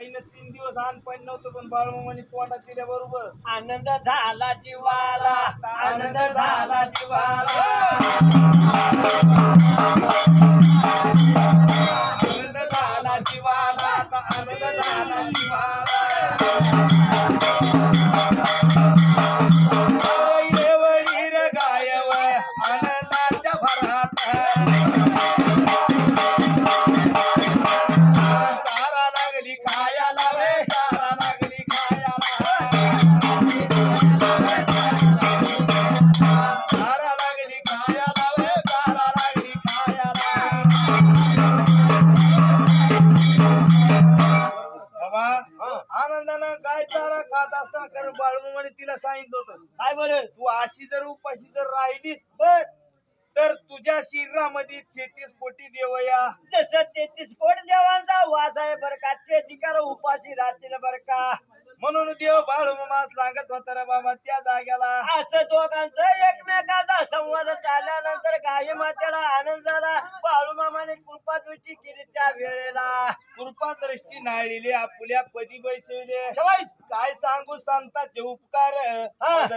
आईनं तीन दिवस अन्न नव्हतं पण बाळमामाने तोंडात दिल्या बरोबर. आनंद झाला जीवाला आनंद झाला जीवाला. बाळूमाने तिला सांगितलं होतं. काय बरं? तू अशी जर उपाशी जर राहिलीस बर. तर तुझ्या शरीरामध्ये तेहतीस कोटी देवया जसं तेहतीस कोट देवांचा वास आहे बरं का ते ठिकाण उपाशी राहतील बरं का. म्हणून देव बाळूमामा सांगत होता रे बाबा त्या जाग्याला. असं दोघांचं एकमेकाचा संवाद चालल्यानंतर गाई मातेला आनंद झाला. बाळूमामाने कृपा दृष्टी केली त्या वेळेला. कृपा दृष्टी नाळलेली आपुल्या पदी बैसविले. काय सांगू संतांचे उपकार?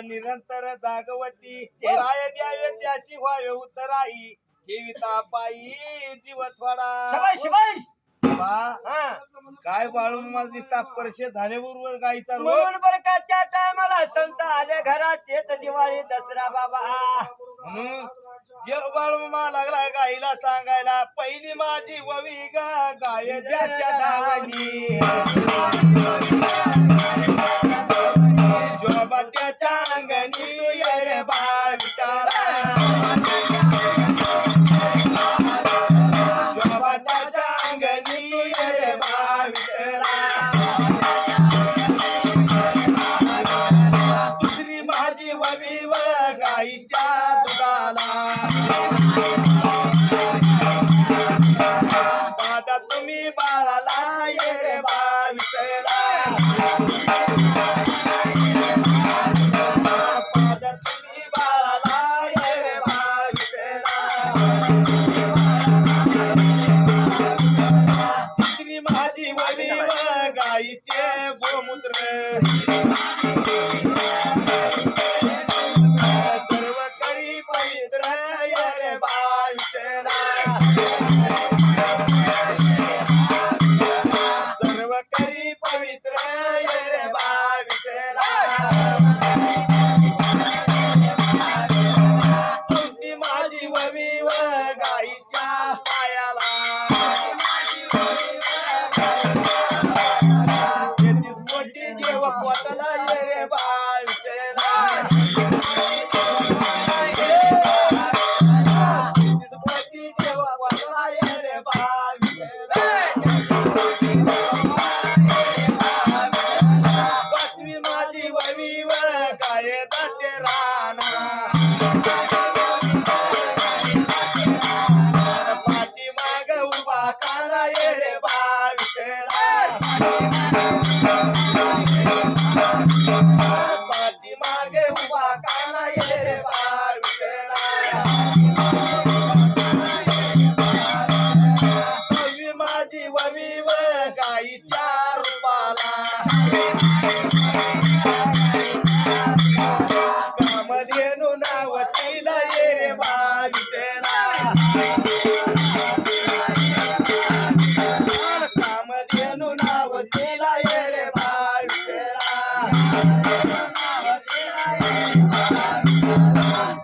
निरंतर जागवती. काय द्यावे त्याशी व्हावे उतराई. ठेविता पायी जीव थोडा. शबाश शबाश बा, हा. काय बाळून मला दिसता? परशे झाल्याबरोबर गायचा म्हणून बरं का त्या टायमाला संत आले घरात तेच दिवाळी दसरा बाबा. बाळूमा लागला गाईला सांगायला पहिली माझी ववी गा गाय ज्याच्या दावणी शोभा त्याच्या अंगणी बाळ विचारा सर्व करी पवित्र बाळ पोतला ये रे पाचवी माझी ववी व जाते राणा पाठी माग उभा काना ये रे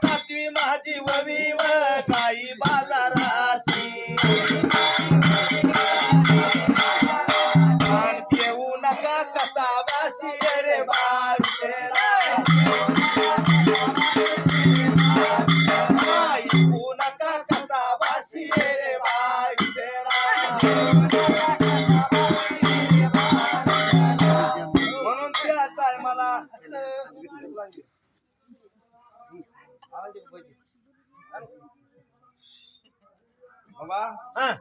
सातवी माझी ववी व काही बाजाराशी मान देऊ नका कसा वासी रे बाळ बाबा. हा.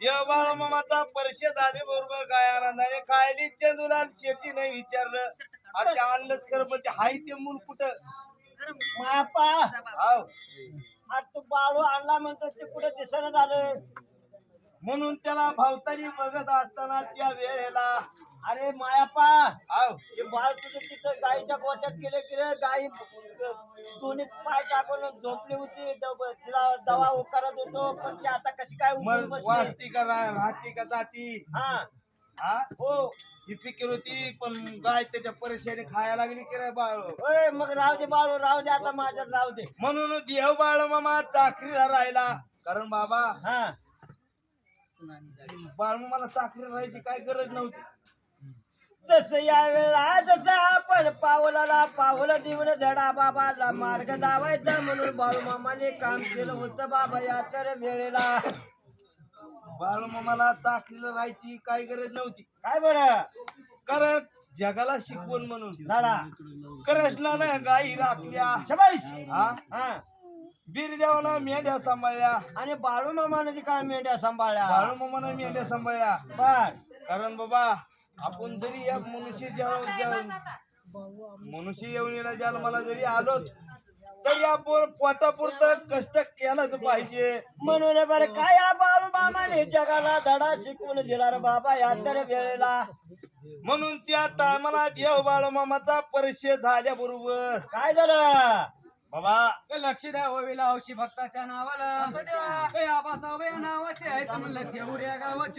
देव बाळ मामाचा परिचय झाले बरोबर काय आनंदाने खायली चंदुलाल शेती नाही विचारलं. अरे ते आणलंच खरं पण ते हाय ते मूल कुठं? मापा. हाव. आज तू बाळू आणला म्हणतो ते कुठं दिसणं झालं? म्हणून त्याला भावताली बघत असताना त्या वेळेला अरे मायापा हे बाळ तुझं तिथं गाईच्या गोट्यात गेले की रे गाई दोन्ही पाय टाकून झोपली होती दव- तिला दवा करत होतो पण ती आता कशी काय मर उठून बसली? वाचती का रा- राहती का जाती? हा. हा? हो. ही फिकीर होती पण गाय त्याच्या परेशानी खायला लागली की रे बाळ. मग राहू दे बाळू राहू दे आता माझ्यात राहू दे. म्हणून देव बाळ मामा चाकरीला राहिला. कारण बाबा हा. बाळ मामाला चाकरी राहायची काय गरज नव्हती. जसं यावेळेला जसं आपण पावलाला पावलं देऊन धडा बाबाला मार्ग दावायचा म्हणून बाळू मामाने काम केलं होतं बाबा या तर वेळेला. बाळ मामाला चाकरीला राहायची काय गरज नव्हती. काय बरं? कारण जगाला शिकवण म्हणून. धडा कृष्णानं गाई राखल्या. शबाईश. हा? हा. बिरदेवानं मेंढ्या सांभाळल्या. आणि बाळू मामाने ती काय मेंढ्या सांभाळल्या? बाळू मामानं मेंढ्या सांभाळल्या. बर. कारण बाबा आपण जरी या मनुष्य मनुष्य येऊन जन्माला जरी आलो तरी आपण पोटापुरतं कष्ट केलंच पाहिजे. म्हणून बरं काय मामाने जगाला धडा शिकवून दिला रे बाबा या तर वेळेला? म्हणून त्या टायमाला देव बाळ मामाचा परिचय झाल्या बरोबर काय झालं? बाबा लक्ष द्या ओवीला हौशी भक्ताच्या नावाला. असं आबासाहेब या नावाचे आहेत. म्हणलं तेवढ्या गावाचे.